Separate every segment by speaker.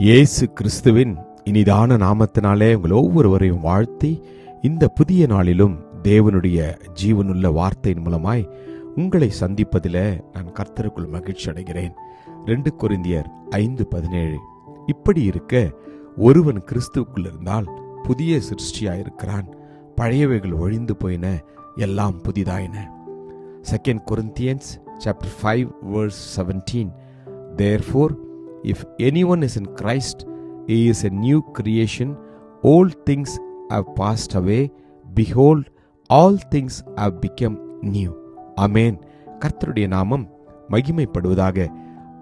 Speaker 1: இயேசு கிறிஸ்துவின் இனிதான நாமத்தினாலே உங்கள் ஒவ்வொருவரையும் வாழ்த்தி இந்த புதிய நாளிலும் தேவனுடைய ஜீவனுள்ள வார்த்தையின் மூலமாய் உங்களை சந்திப்பதில் நான் கர்த்தருக்குள் மகிழ்ச்சி அடைகிறேன். ரெண்டு கொரிந்தியர் ஐந்து பதினேழு. இப்படி இருக்க ஒருவன் கிறிஸ்துக்குள் இருந்தால் புதிய சிருஷ்டியாயிருக்கிறான். பழையவைகள் ஒழிந்து போயின எல்லாம் புதிதாயின. Second Corinthians chapter five verse seventeen therefore if anyone is in Christ is a new creation old things have passed away behold all things have become new amen கர்த்தருடைய நாமம் மகிமைப்படுவதாக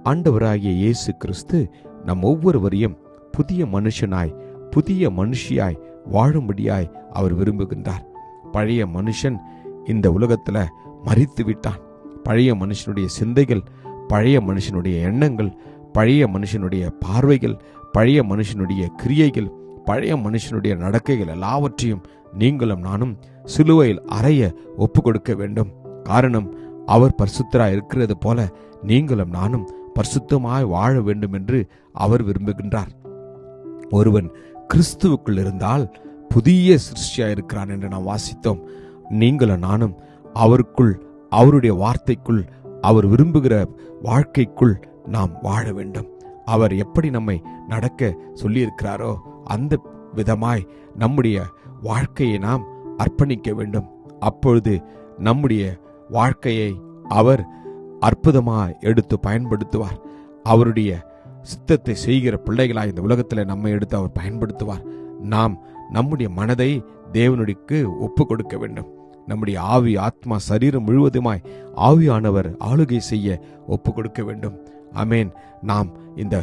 Speaker 1: ஆண்டவராகிய இயேசு கிறிஸ்து நம் ஒவ்வொருவரையும் புதிய மனுஷனாய் புதிய மனுஷியாய் வாழும்படியாய் அவர் விரும்புகின்றார். பழைய மனுஷன் இந்த உலகத்துல மறித்து விட்டான் பழைய மனுஷனுடைய சிந்தைகள் பழைய மனுஷனுடைய எண்ணங்கள் பழைய மனுஷனுடைய பார்வைகள் பழைய மனுஷனுடைய கிரியைகள் பழைய மனுஷனுடைய நடக்கைகள் எல்லாவற்றையும் நீங்களும் நானும் சிலுவையில் அறைய ஒப்பு கொடுக்க வேண்டும். காரணம் அவர் பரிசுத்தராய் இருக்கிறது போல நீங்களும் நானும் பரிசுத்தமாய் வாழ வேண்டும் என்று அவர் விரும்புகின்றார். ஒருவன் கிறிஸ்துவுக்குள் இருந்தால் புதிய சிருஷ்டியா இருக்கிறான் என்று நாம் வாசித்தோம். நீங்களும் நானும் அவருக்குள் அவருடைய வார்த்தைக்குள் அவர் விரும்புகிற வாழ்க்கைக்குள் நாம் வாழ வேண்டும். அவர் எப்படி நம்மை நடக்க சொல்லியிருக்கிறாரோ அந்த விதமாய் நம்முடைய வாழ்க்கையை நாம் அர்ப்பணிக்க வேண்டும். அப்பொழுது நம்முடைய வாழ்க்கையை அவர் அற்புதமாக எடுத்து பயன்படுத்துவார். அவருடைய சித்தத்தை செய்கிற பிள்ளைகளாய் இந்த உலகத்தில் நம்மை எடுத்து அவர் பயன்படுத்துவார். நாம் நம்முடைய மனதை தேவனுடைக்கு ஒப்பு கொடுக்க வேண்டும். நம்முடைய ஆவி ஆத்மா சரீரம் முழுவதுமாய் ஆவியானவர் ஆளுகை செய்ய ஒப்பு கொடுக்க வேண்டும். அமேன் நாம் இந்த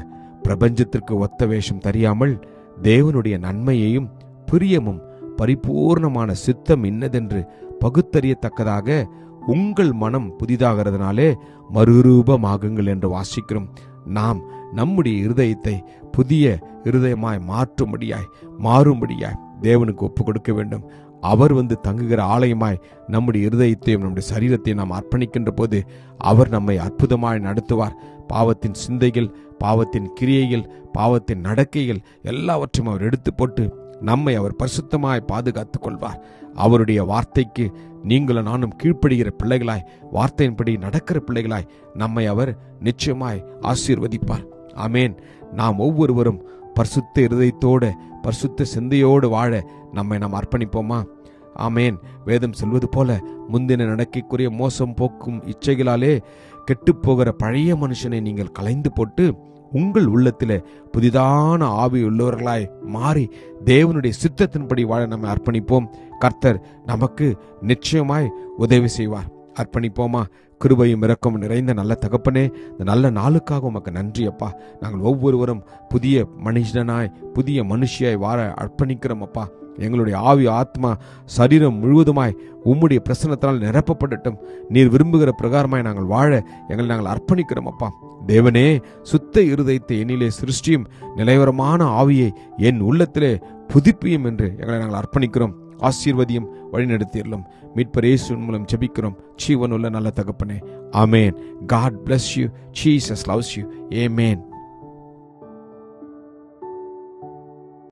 Speaker 1: பிரபஞ்சத்திற்கு ஒத்த வேஷம் தெரியாமல் தேவனுடைய நன்மையையும் பிரியமும் பரிபூர்ணமான சித்தம் இன்னதென்று பகுத்தறியத்தக்கதாக உங்கள் மனம் புதிதாகிறதுனாலே மறுரூபமாகுங்கள் என்று வாசிக்கிறோம். நாம் நம்முடைய இருதயத்தை புதிய இருதயமாய் மாற்றும்படியாய் மாறும்படியாய் தேவனுக்கு ஒப்பு கொடுக்க வேண்டும். அவர் வந்து தங்குகிற ஆலயமாய் நம்முடைய இருதயத்தையும் நம்முடைய சரீரத்தையும் நாம் அர்ப்பணிக்கின்ற போது அவர் நம்மை அற்புதமாய் நடத்துவார். பாவத்தின் சிந்தைகள் பாவத்தின் கிரியைகள் பாவத்தின் நடக்கைகள் எல்லாவற்றையும் அவர் எடுத்து போட்டு நம்மை அவர் பரிசுத்தமாய் பாதுகாத்துக் கொள்வார். அவருடைய வார்த்தைக்கு நீங்களும் நானும் கீழ்ப்படுகிற பிள்ளைகளாய் வார்த்தையின்படி நடக்கிற பிள்ளைகளாய் நம்மை அவர் நிச்சயமாய் ஆசீர்வதிப்பார். ஆமேன். நாம் ஒவ்வொருவரும் பரிசுத்த இருதயத்தோடு பரிசுத்த சிந்தையோடு வாழ நம்மை நாம் அர்ப்பணிப்போமா? ஆமேன். வேதம் சொல்வது போல முந்தின நடக்கைக்குரிய மோசம் போக்கும் இச்சைகளாலே கெட்டுப்போகிற பழைய மனுஷனை நீங்கள் கலைந்து போட்டு உங்கள் உள்ளத்தில் புதிதான ஆவி உள்ளவர்களாய் மாறி தேவனுடைய சித்தத்தின்படி வாழ நம்ம அர்ப்பணிப்போம். கர்த்தர் நமக்கு நிச்சயமாய் உதவி செய்வார். அர்ப்பணிப்போமா? கிருபையும் இறக்கம் நிறைந்த நல்ல தகப்பனே இந்த நல்ல நாளுக்காக உமக்கு நன்றி அப்பா. நாங்கள் ஒவ்வொருவரும் புதிய மனுஷனாய் புதிய மனுஷியாய் வாழ அர்ப்பணிக்கிறோம் அப்பா. எங்களுடைய ஆவி ஆத்மா சரீரம் முழுவதுமாய் உம்முடைய பிரசனத்தினால் நிரப்பப்படட்டும். நீர் விரும்புகிற பிரகாரமாய் நாங்கள் வாழ எங்களை நாங்கள் அர்ப்பணிக்கிறோம் அப்பா. தேவனே சுத்த இருதயத்தை என்னிலே சிருஷ்டியும் நிலைவரமான ஆவியை என் உள்ளத்திலே புதுப்பியும் என்று எங்களை நாங்கள் அர்ப்பணிக்கிறோம். ஆசீர்வதியும் வழிநடத்திடலும் மீட்பர் இயேசுவின் மூலம் ஜெபிக்கிறோம். ஜீவனுள்ள நல்ல தகப்பனே. ஆமேன். God bless you Jesus loves you amen